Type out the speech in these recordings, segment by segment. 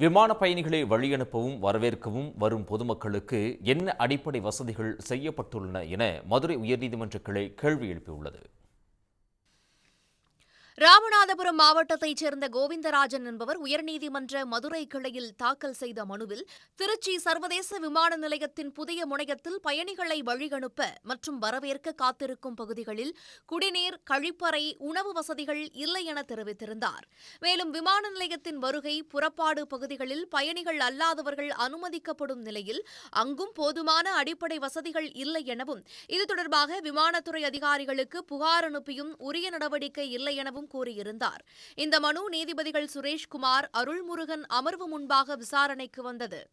விமான பயணிகளை வழியனுப்பவும் வரவேற்கவும் வரும் பொதுமக்களுக்கு என்ன அடிப்படை வசதிகள் செய்யப்பட்டுள்ளன என மதுரை உயர்நீதிமன்ற கிளை கேள்வி எழுப்பியுள்ளது. ராமநாதபுரம் மாவட்டத்தைச் சேர்ந்த கோவிந்தராஜன் என்பவர் உயர்நீதிமன்ற மதுரை கிளையில் தாக்கல் செய்த மனுவில் திருச்சி சர்வதேச விமான நிலையத்தின் புதிய முனையத்தில் பயணிகளை வழியனுப்ப மற்றும் வரவேற்க காத்திருக்கும் பகுதிகளில் குடிநீர் கழிப்பறை உணவு வசதிகள் இல்லை என தெரிவித்திருந்தார். மேலும் விமான நிலையத்தின் வருகை புறப்பாடு பகுதிகளில் பயணிகள் அல்லாதவர்கள் அனுமதிக்கப்படும் நிலையில் அங்கும் போதுமான அடிப்படை வசதிகள் இல்லை எனவும் இது தொடர்பாக விமானத்துறை அதிகாரிகளுக்கு புகார் அனுப்பியும் உரிய நடவடிக்கை இல்லை எனவும் கூறியிருந்தார். இந்த மனு நீதிபதிகள் சுரேஷ்குமார் அருள்முருகன் அமர்வு முன்பாக விசாரணைக்கு வந்தது.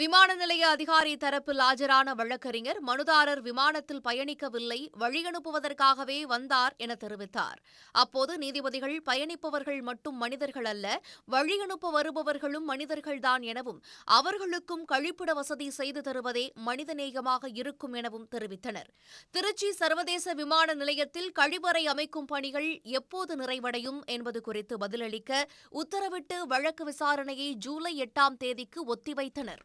விமான நிலைய அதிகாரி தரப்பில் ஆஜரான வழக்கறிஞர் மனுதாரர் விமானத்தில் பயணிக்கவில்லை வழியனுப்புவதற்காகவே வந்தார் என தெரிவித்தார். அப்போது நீதிபதிகள் பயணிப்பவர்கள் மட்டும் மனிதர்கள் அல்ல வழியனுப்ப வருபவர்களும் மனிதர்கள்தான் எனவும் அவர்களுக்கும் கழிப்பிட வசதி செய்து தருவதே மனிதநேயமாக இருக்கும் எனவும் தெரிவித்தனர். திருச்சி சர்வதேச விமான நிலையத்தில் கழிவறை அமைக்கும் பணிகள் எப்போது நிறைவடையும் என்பது குறித்து பதிலளிக்க உத்தரவிட்டு வழக்கு விசாரணையை ஜூலை எட்டாம் தேதிக்கு ஒத்திவைத்தனர்.